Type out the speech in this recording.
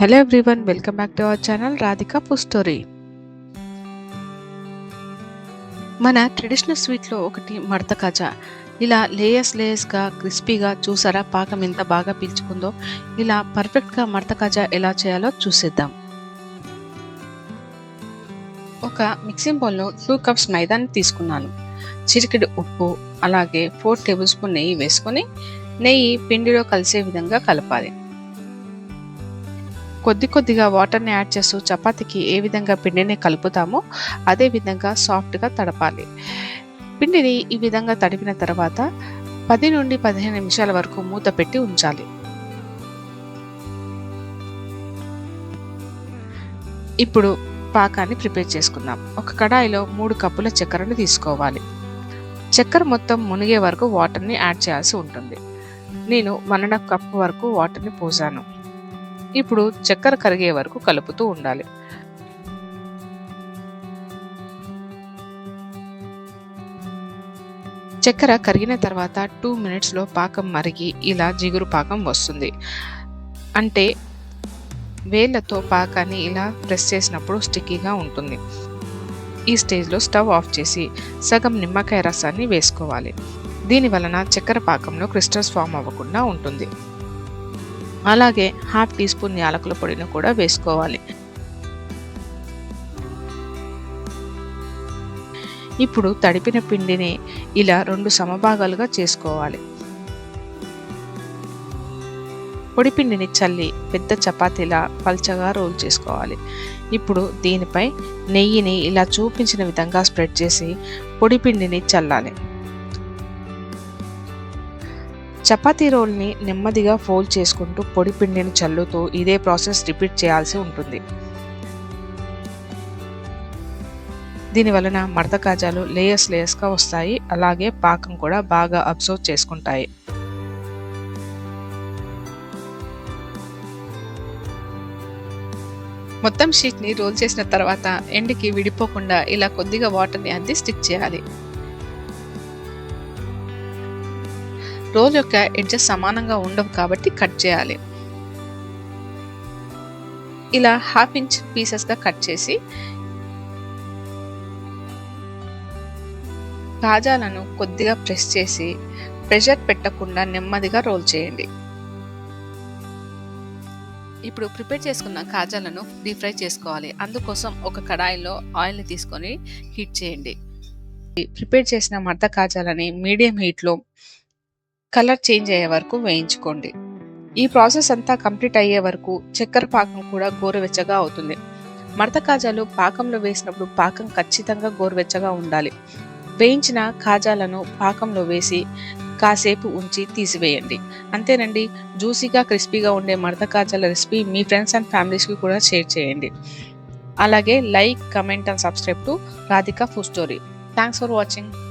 Hello everyone welcome back to our channel Radhika food story మన traditional స్వీట్లో ఒకటి మడత కాజా. ఇలా లేయర్స్ లేయర్స్గా క్రిస్పీగా చూసారా? పాకం ఎంత బాగా పీల్చుకుందో? ఇలా పర్ఫెక్ట్గా మడత కాజా ఎలా చేయాలో చూసేద్దాం. ఒక మిక్సింగ్ బౌల్లో టూ కప్స్ మైదాన్ని తీసుకున్నాను. చిరికిడి ఉప్పు అలాగే ఫోర్ టేబుల్ స్పూన్ నెయ్యి వేసుకొని నెయ్యి పిండిలో కలిసే విధంగా కలపాలి. కొద్ది కొద్దిగా వాటర్ని యాడ్ చేస్తూ చపాతీకి ఏ విధంగా పిండిని కలుపుతామో అదే విధంగా సాఫ్ట్గా తడపాలి. పిండిని ఈ విధంగా తడిపిన తర్వాత పది నుండి పదిహేను నిమిషాల వరకు మూత పెట్టి ఉంచాలి. ఇప్పుడు పాకాన్ని ప్రిపేర్ చేసుకుందాం. ఒక కడాయిలో మూడు కప్పుల చక్కెరను తీసుకోవాలి. చక్కెర మొత్తం మునిగే వరకు వాటర్ని యాడ్ చేయాల్సి ఉంటుంది. నేను వన్ అండ్ హాఫ్ కప్ వరకు వాటర్ని పోసాను. ఇప్పుడు చక్కెర కరిగే వరకు కలుపుతూ ఉండాలి. చక్కెర కరిగిన తర్వాత టూ మినిట్స్లో పాకం మరిగి ఇలా జిగురు పాకం వస్తుంది. అంటే వేళ్ళతో పాకాన్ని ఇలా ప్రెస్ చేసినప్పుడు స్టిక్కీగా ఉంటుంది. ఈ స్టేజ్లో స్టవ్ ఆఫ్ చేసి సగం నిమ్మకాయ రసాన్ని వేసుకోవాలి. దీని వలన చక్కెర పాకంలో క్రిస్టల్స్ ఫామ్ అవ్వకుండా ఉంటుంది. అలాగే హాఫ్ టీ స్పూన్ యాలకుల పొడిని కూడా వేసుకోవాలి. ఇప్పుడు తడిపిన పిండిని ఇలా రెండు సమభాగాలుగా చేసుకోవాలి. పొడి పిండిని చల్లి పెద్ద చపాతీలా పల్చగా రోల్ చేసుకోవాలి. ఇప్పుడు దీనిపై నెయ్యిని ఇలా చూపించిన విధంగా స్ప్రెడ్ చేసి పొడి పిండిని చల్లాలి. చపాతీ రోల్ని నెమ్మదిగా ఫోల్డ్ చేసుకుంటూ పొడి పిండిని చల్లుతూ ఇదే ప్రాసెస్ రిపీట్ చేయాల్సి ఉంటుంది. దీని వలన మడత కాజాలు లేయర్స్ లేయర్స్గా వస్తాయి. అలాగే పాకం కూడా బాగా అబ్జర్వ్ చేసుకుంటాయి. మొత్తం షీట్ని రోల్ చేసిన తర్వాత ఎండ్కి విడిపోకుండా ఇలా కొద్దిగా వాటర్ని అద్ది స్టిక్ చేయాలి. రోల్ యొక్క ఎడ్జెస్ సమానంగా ఉండవు కాబట్టి కట్ చేయాలి. ఇలా హాఫ్ ఇంచ్ పీసెస్గా కట్ చేసి కాజాలను కొద్దిగా ప్రెస్ చేసి ప్రెషర్ పెట్టకుండా నెమ్మదిగా రోల్ చేయండి. ఇప్పుడు ప్రిపేర్ చేసుకున్న కాజాలను డీప్ ఫ్రై చేసుకోవాలి. అందుకోసం ఒక కడాయిలో ఆయిల్ని తీసుకొని హీట్ చేయండి. ప్రిపేర్ చేసిన మడత కాజాలని మీడియం హీట్లో కలర్ చేంజ్ అయ్యే వరకు వేయించుకోండి. ఈ ప్రాసెస్ అంతా కంప్లీట్ అయ్యే వరకు చక్కెర పాకం కూడా గోరువెచ్చగా అవుతుంది. మడత కాజాలు పాకంలో వేసినప్పుడు పాకం ఖచ్చితంగా గోరువెచ్చగా ఉండాలి. వేయించిన కాజాలను పాకంలో వేసి కాసేపు ఉంచి తీసివేయండి. అంతేనండి జ్యూసీగా క్రిస్పీగా ఉండే మడత కాజాల రెసిపీ మీ ఫ్రెండ్స్ అండ్ ఫ్యామిలీస్కి కూడా షేర్ చేయండి. అలాగే like comment and subscribe to Radhika food story. Thanks for watching.